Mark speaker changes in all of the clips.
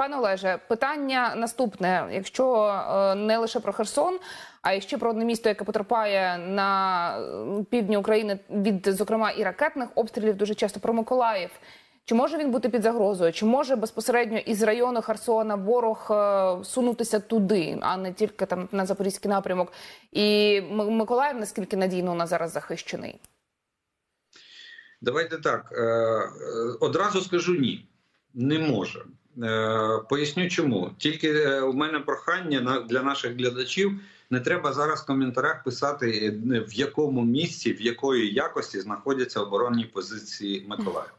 Speaker 1: Пане Олеже, питання наступне: якщо е, не лише про Херсон, а й ще про одне місто, яке потерпає на півдні України від, зокрема, і ракетних обстрілів, дуже часто про Миколаїв. Чи може він бути під загрозою? Чи може безпосередньо із району Херсона ворог е, сунутися туди, а не тільки там на запорізький напрямок? І Миколаїв наскільки надійно у нас зараз захищений?
Speaker 2: Давайте так. е, Одразу скажу ні, не може. Е, Поясню чому. Тільки е, у мене прохання для наших глядачів. Не треба зараз в коментарях писати, е, в якому місці, в якої якості знаходяться оборонні позиції Миколаєва.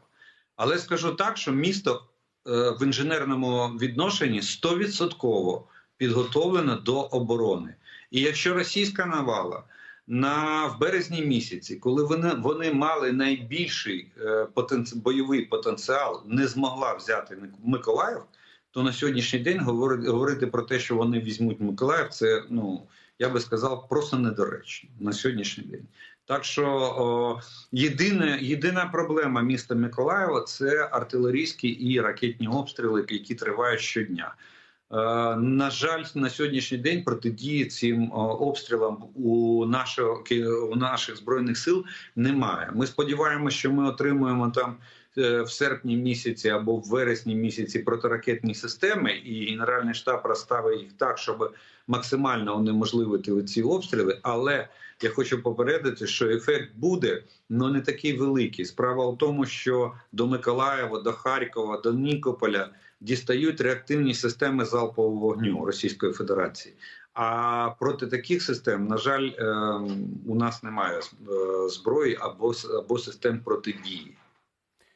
Speaker 2: Але скажу так, що місто е, в інженерному відношенні 100% підготовлено до оборони. І якщо російська навала на в березні місяці, коли вони вони мали найбільший е, потенці, бойовий потенціал, не змогла взяти Мик- Миколаїв, то на сьогоднішній день говорити, говорити про те, що вони візьмуть Миколаїв, це ну я би сказав просто недоречно на сьогоднішній день. Так що о, єдине, єдина проблема міста Миколаєва це артилерійські і ракетні обстріли, які тривають щодня. Е, На жаль, на сьогоднішній день протидії цим обстрілам у нашого у наших збройних сил немає. Ми сподіваємося, що ми отримуємо там е, в серпні місяці або в вересні місяці протиракетні системи, і Генеральний штаб розставить їх так, щоб максимально унеможливити ці обстріли. Але я хочу попередити, що ефект буде, але не такий великий. Справа в тому, що до Миколаєва, до Харкова, до Нікополя дістають реактивні системи залпового вогню Російської Федерації. А проти таких систем, на жаль, е, у нас немає е, зброї або, або систем протидії.